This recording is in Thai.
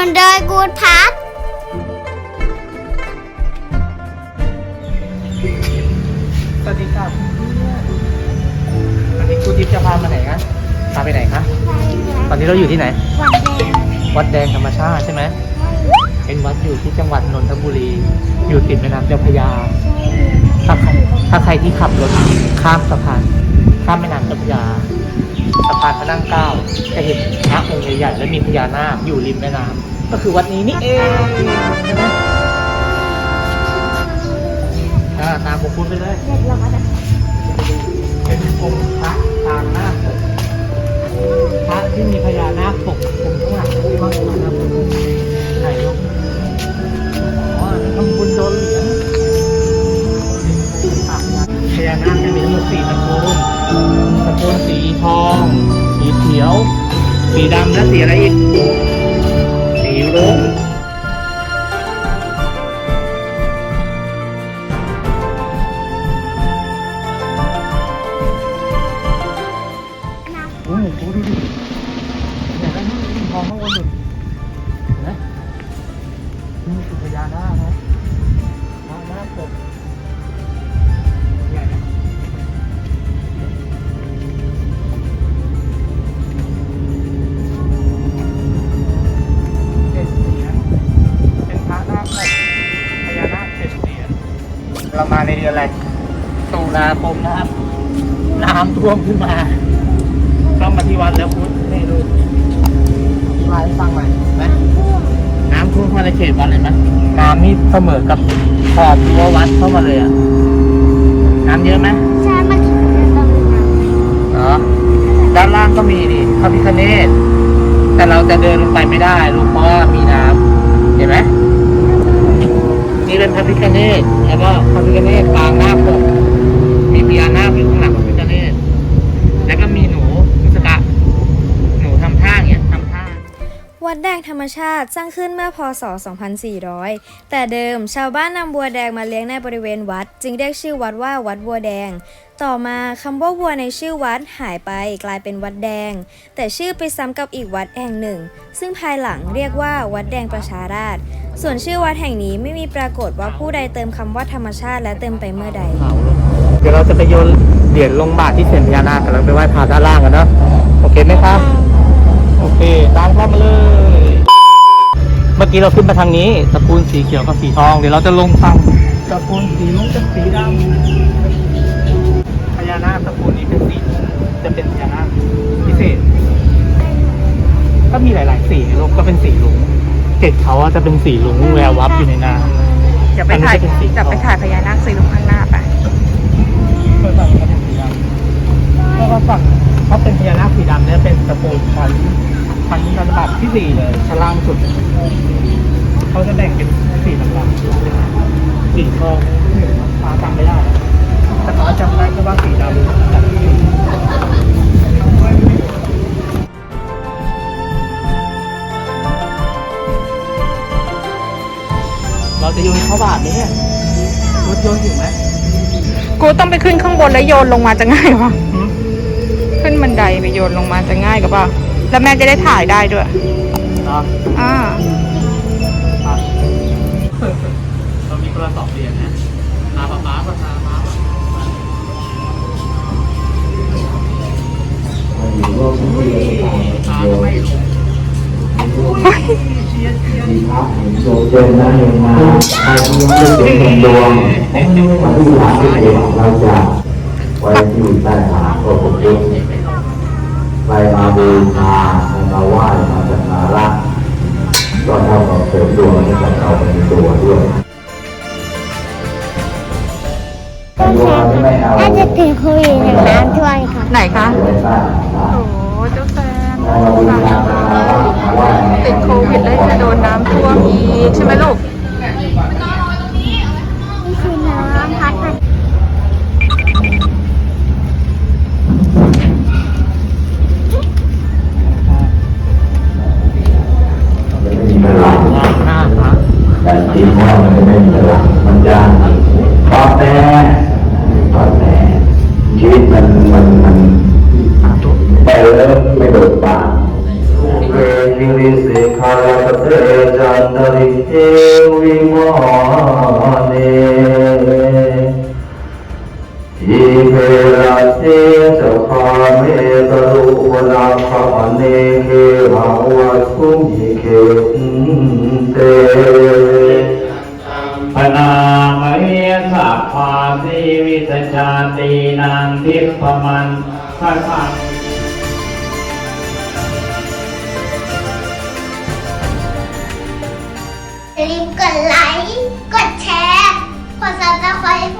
นุนโดยกูดพัทสวัสดีครับวันนี้ครูทิพย์จะพามาไหนคะพาไปไหนคะตอนนี้เราอยู่ที่ไหน วันแดงวัดแดงธรรมชาติใช่ไหมเป็นวัดอยู่ที่จังหวัดนนทบุรี อยู่ติดแม่น้ำเจ้าพระยา ถ้าใครถ้าใครที่ขับรถข้ามสะพานข้ามแม่น้ำเจ้าพระยาสะพานพระนั่งเก้าจะเห็นพระองค์ใหญ่ๆและมีพญานาคอยู่ริมแม่น้ำก็คือวัดนี้นี่เองใช่ไหมอ่าตามพวกคุณไปเลยเรียบร้อยนะเป็นองค์พระตางนาคปกพระที่มีพญานาคปกผมข้างหลังที่ว่าพญานาคปก ญานาคมีทั้งหมดสี่ตระกูลตระกูลสีทอง สีเขียว สีดำและสีอะไรอีก สีรุ้งโอ้โหดูดิเห็นไหมนี่ทองข้างบนดูนไหมนี่คือพญานาคนะพญานาคปก เรามาในเดือนอะไรตุลาคมนะครับ น้ำท่วมขึ้นมาต้องมาที่วัดแล้วพุทธให้ดูมาให้ฟังหน่อยไหมน้ำท่วมมาในเขตวัดเลยไหมน้ำนี่เสมอกับขอบรั้ววัดเข้ามาเลยอะ น้ำเยอะไหมใช่มาถึงตรงนี้นะเหรอด้านล่างก็มีดิพระพิคเนตแต่เราจะเดินลงไปไม่ได้ลูกเพราะว่ามีน้ำเห็นไหมนี่เป็นพระพิคเนต แล้วก็พระพิคเนตปางหน้าปกมีพญานาคอยู่ข้างหลังพระพิคเนตแล้วก็มีหนูมุสกะ หนูทำท่าอย่างเงี้ยทำท่า วัดแดงธรรมชาติสร้างขึ้นเมื่อพศ 2400 แต่เดิมชาวบ้านนำบัวแดงมาเลี้ยงในบริเวณวัด จึงเรียกชื่อวัดว่าวัดบัวแดง ต่อมาคำว่าวัวในชื่อวัดหายไปกลายเป็นวัดแดง แต่ชื่อไปซ้ำกับอีกวัดแห่งหนึ่ง ซึ่งภายหลังเรียกว่าวัดแดงประชาราษฎร์ส่วนชื่อวัดแห่งนี้ไม่มีปรากฏว่าผู้ใดเติมคำว่าธรรมชาติและเติมไปเมื่อใด เดี๋ยวเราจะไปโยนเหรียญลงบาทที่เสียนพญานาคกันแล้วไปไหว้พระด้านล่างกันเนาะโอเคไหมครับ มื่อกี้เราขึ้นมาทางนี้ตระกูลสีเขียวกับสีทอง เดี๋ยวเราจะลงฟังตระกูลสีลุ้งกับสีดำพญานาคตระกูลนี้เป็นสีจะเป็นพญานาคพิเศษ ก็มีหลาย ๆ สีลูกก็เป็นสีลุงเกล็ดเขาอะจะเป็นสีลุงแวววับอยู่ในน้ำจะไปถ่ายอันนี้จะเป็นสีจะไปทองถ่ายพญานาคสีลุงข้างหน้าไปเพื่อฝั่งเขาเป็นสีดำแล้วก็ฝั่งเขาเป็นพญานาคสีดำเนี่ยเป็นตระกูลพันธุ์พันธุ์ธนบัตรที่ สี่เลยชั้นล่างสุด เขาจะแบ่งเป็นสีลำดับสีทองฟ้าจำไม่ได้ แต่เขาจำได้แค่ว่าสีดำกับที่เราจะโยนเข้าบาทไหมเนี่ยรถโยนอยู่ไหมกูต้องไปขึ้นข้างบนแล้วโยนลงมาจะง่ายวะหืมขึ้นบันไดไปโยนลงมาจะง่ายกับเปล่า แล้วแม่จะได้ถ่ายได้ด้วยเหรออ่าครับเรามีคนละสองเหรียญนะพาป๊าป๊าป๊าป๊าป๊าป๊าก็ไม่ลงโซเจนนะเองนะใครที่ยังไม่เป็นดวงวันที่สามสิบเอ็ดเราจะไว้ที่ใต้ฐานพระพุทธ รูปไปมาบูชาไปมาไหว้มาสักการะก็เท่ากับเสริมดวงให้กับเราเป็นตัวด้วยดวงที่ไม่เอาน่าจะถึงโควิดอย่างน้ำท่วมค่ะไหนคะ ไว้ใต้ฐานโอ้โหเจ้าแซมมาบูชาสักการะมาไหว้ติดโควิดแล้วจะโดนน้ำท่วมอีกใช่ไหมลูก ได้เพราะแม่เพรแม่ชีวิตมันมันมันแต่เริ่มไม่โดดปากเอยิริสิคาราเตจันตริเทวิมเนอิเปราเตจคาเมตรุวนาคาเนเกหาวะทุมิเกเต เยสัพพาสีวิสชาตีนังทิพมันทัพังอย่าลืมกดไลค์ กดแชร์ กดซับสไครต์